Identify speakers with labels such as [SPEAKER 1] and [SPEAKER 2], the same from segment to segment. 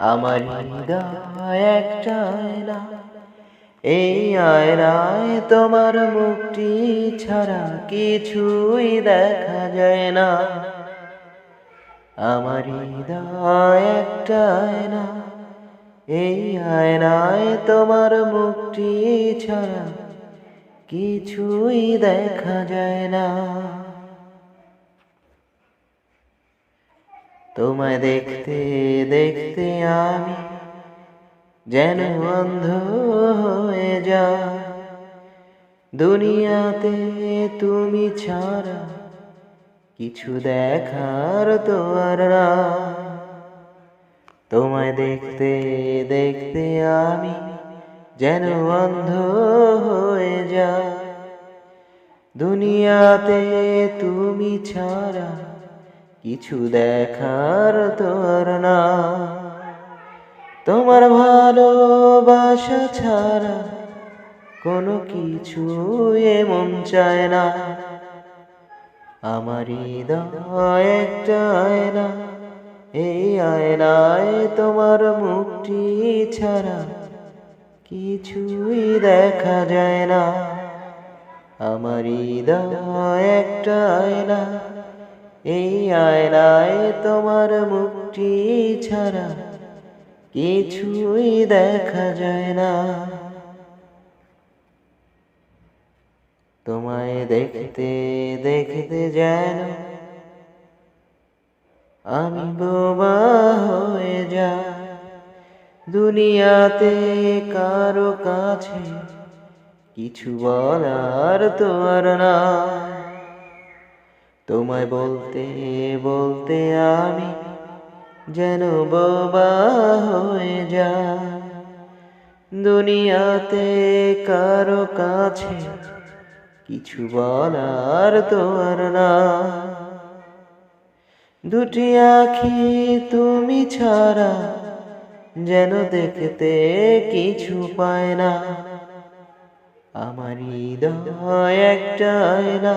[SPEAKER 1] আমার একটা এই আয়নায় তোমার মুখটি ছাড়া কিছুই দেখা যায় না। আমার একটা এই আয়নায় তোমার মুখটি ছাড়া কিছুই দেখা যায় না। তোমায় দেখতে দেখতে আমি যেন অন্ধ হয়ে যা দুনিয়াতে তুমি ছাড়া কিছু দেখার তো আর তোমায় দেখতে দেখতে আমি যেন অন্ধ হয়ে যা দুনিয়াতে তুমি ছাড়া কিছু দেখার তোর না। তোমার ভালোবাসা ছাড়া কোনো কিছু এমন চায় না। আমার হৃদয় একটা আয়না, এই আয়নায় তোমার মুখটি ছাড়া কিছুই দেখা যায় না। আমার হৃদয় একটা আয়না এই আয়নায় তোমার মুখটি ছাড়া কিছুই দেখা যায় না। তোমায় দেখতে দেখতে যেন আমি বোবা হয়ে যা দুনিয়াতে কারও কাছে কিছু বলার তো আর না তোমায় বলতে বলতে আমি যেন বাবা হয়ে যা দুনিয়াতে কারও কাছে কিছু বলার তো আর না দুটি আখি তুমি ছাড়া যেন দেখতে কিছু পায় না। আমার হৃদয় একটা আয়না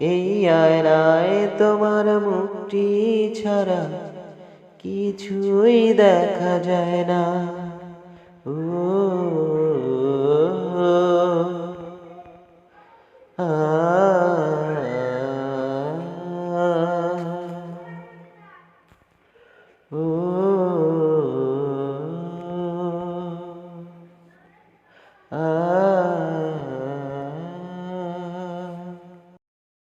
[SPEAKER 1] এই আয়নায় তোমার মুক্তি ছাড়া কিছুই দেখা যায় না। ও আ